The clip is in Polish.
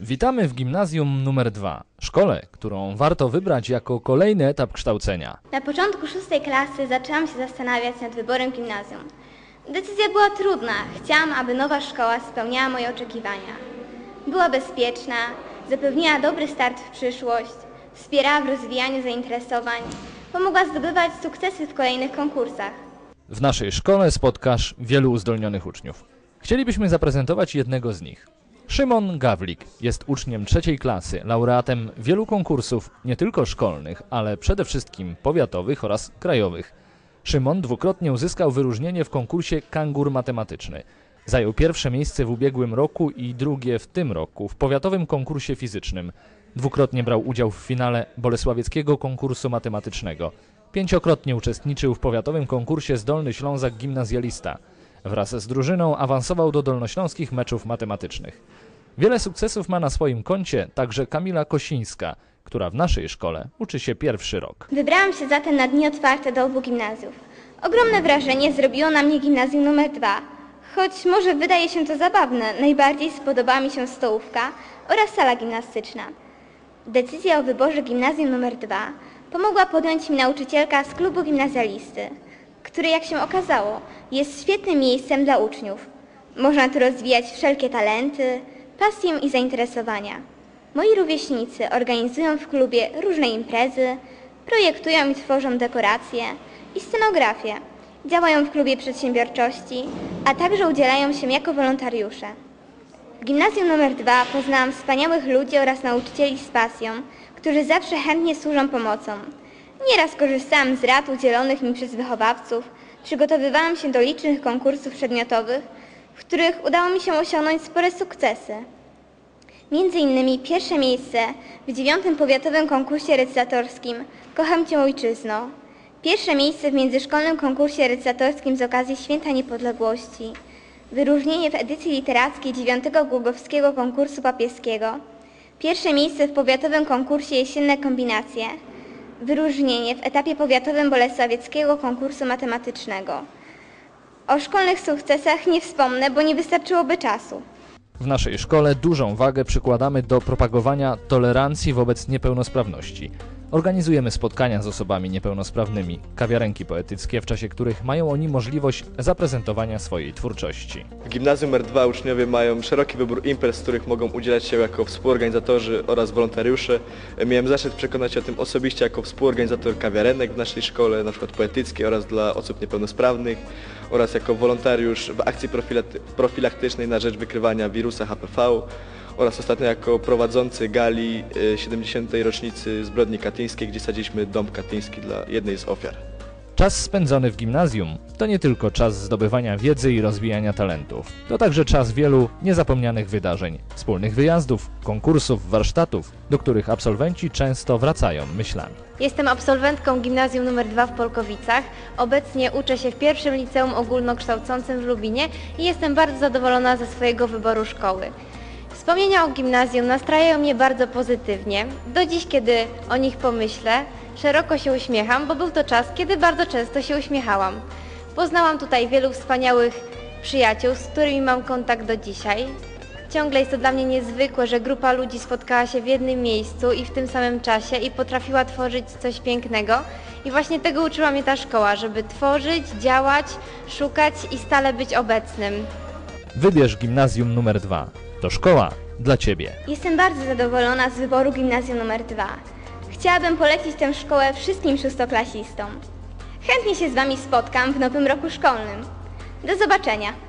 Witamy w gimnazjum numer 2, szkole, którą warto wybrać jako kolejny etap kształcenia. Na początku szóstej klasy zaczęłam się zastanawiać nad wyborem gimnazjum. Decyzja była trudna. Chciałam, aby nowa szkoła spełniała moje oczekiwania. Była bezpieczna, zapewniała dobry start w przyszłość, wspierała w rozwijaniu zainteresowań, pomogła zdobywać sukcesy w kolejnych konkursach. W naszej szkole spotkasz wielu uzdolnionych uczniów. Chcielibyśmy zaprezentować jednego z nich. Szymon Gawlik jest uczniem trzeciej klasy, laureatem wielu konkursów, nie tylko szkolnych, ale przede wszystkim powiatowych oraz krajowych. Szymon dwukrotnie uzyskał wyróżnienie w konkursie Kangur Matematyczny. Zajął pierwsze miejsce w ubiegłym roku i drugie w tym roku w powiatowym konkursie fizycznym. Dwukrotnie brał udział w finale Bolesławieckiego konkursu matematycznego. Pięciokrotnie uczestniczył w powiatowym konkursie Zdolny Ślązak Gimnazjalista. Wraz z drużyną awansował do dolnośląskich meczów matematycznych. Wiele sukcesów ma na swoim koncie także Kamila Kosińska, która w naszej szkole uczy się pierwszy rok. Wybrałam się zatem na dni otwarte do obu gimnazjów. Ogromne wrażenie zrobiło na mnie gimnazjum numer dwa. Choć może wydaje się to zabawne, najbardziej spodobała mi się stołówka oraz sala gimnastyczna. Decyzję o wyborze gimnazjum numer dwa pomogła podjąć mi nauczycielka z klubu gimnazjalisty, który jak się okazało jest świetnym miejscem dla uczniów. Można tu rozwijać wszelkie talenty, pasję i zainteresowania. Moi rówieśnicy organizują w klubie różne imprezy, projektują i tworzą dekoracje i scenografię. Działają w klubie przedsiębiorczości, a także udzielają się jako wolontariusze. W gimnazjum nr 2 poznałam wspaniałych ludzi oraz nauczycieli z pasją, którzy zawsze chętnie służą pomocą. Nieraz korzystałam z rad udzielonych mi przez wychowawców, przygotowywałam się do licznych konkursów przedmiotowych, w których udało mi się osiągnąć spore sukcesy. Między innymi pierwsze miejsce w dziewiątym powiatowym konkursie recytatorskim Kocham Cię Ojczyzno, pierwsze miejsce w międzyszkolnym konkursie recytatorskim z okazji Święta Niepodległości, wyróżnienie w edycji literackiej dziewiątego Głogowskiego konkursu papieskiego, pierwsze miejsce w powiatowym konkursie Jesienne Kombinacje, wyróżnienie w etapie powiatowym Bolesławieckiego konkursu matematycznego. O szkolnych sukcesach nie wspomnę, bo nie wystarczyłoby czasu. W naszej szkole dużą wagę przykładamy do propagowania tolerancji wobec niepełnosprawności. Organizujemy spotkania z osobami niepełnosprawnymi, kawiarenki poetyckie, w czasie których mają oni możliwość zaprezentowania swojej twórczości. W gimnazjum R2 uczniowie mają szeroki wybór imprez, z których mogą udzielać się jako współorganizatorzy oraz wolontariusze. Miałem zaszczyt przekonać się o tym osobiście jako współorganizator kawiarenek w naszej szkole, przykład poetyckiej oraz dla osób niepełnosprawnych oraz jako wolontariusz w akcji profilakty- profilaktycznej na rzecz wykrywania wirusa HPV oraz ostatnio jako prowadzący gali y, 70. rocznicy zbrodni katyńskiej, gdzie sadziliśmy dom katyński dla jednej z ofiar. Czas spędzony w gimnazjum to nie tylko czas zdobywania wiedzy i rozwijania talentów. To także czas wielu niezapomnianych wydarzeń, wspólnych wyjazdów, konkursów, warsztatów, do których absolwenci często wracają myślami. Jestem absolwentką gimnazjum nr 2 w Polkowicach. Obecnie uczę się w pierwszym liceum ogólnokształcącym w Lubinie i jestem bardzo zadowolona ze swojego wyboru szkoły. Wspomnienia o gimnazjum nastrajają mnie bardzo pozytywnie. Do dziś, kiedy o nich pomyślę, szeroko się uśmiecham, bo był to czas, kiedy bardzo często się uśmiechałam. Poznałam tutaj wielu wspaniałych przyjaciół, z którymi mam kontakt do dzisiaj. Ciągle jest to dla mnie niezwykłe, że grupa ludzi spotkała się w jednym miejscu i w tym samym czasie i potrafiła tworzyć coś pięknego. I właśnie tego uczyła mnie ta szkoła, żeby tworzyć, działać, szukać i stale być obecnym. Wybierz gimnazjum numer 2. To szkoła dla Ciebie. Jestem bardzo zadowolona z wyboru gimnazjum nr 2. Chciałabym polecić tę szkołę wszystkim szóstoklasistom. Chętnie się z Wami spotkam w nowym roku szkolnym. Do zobaczenia!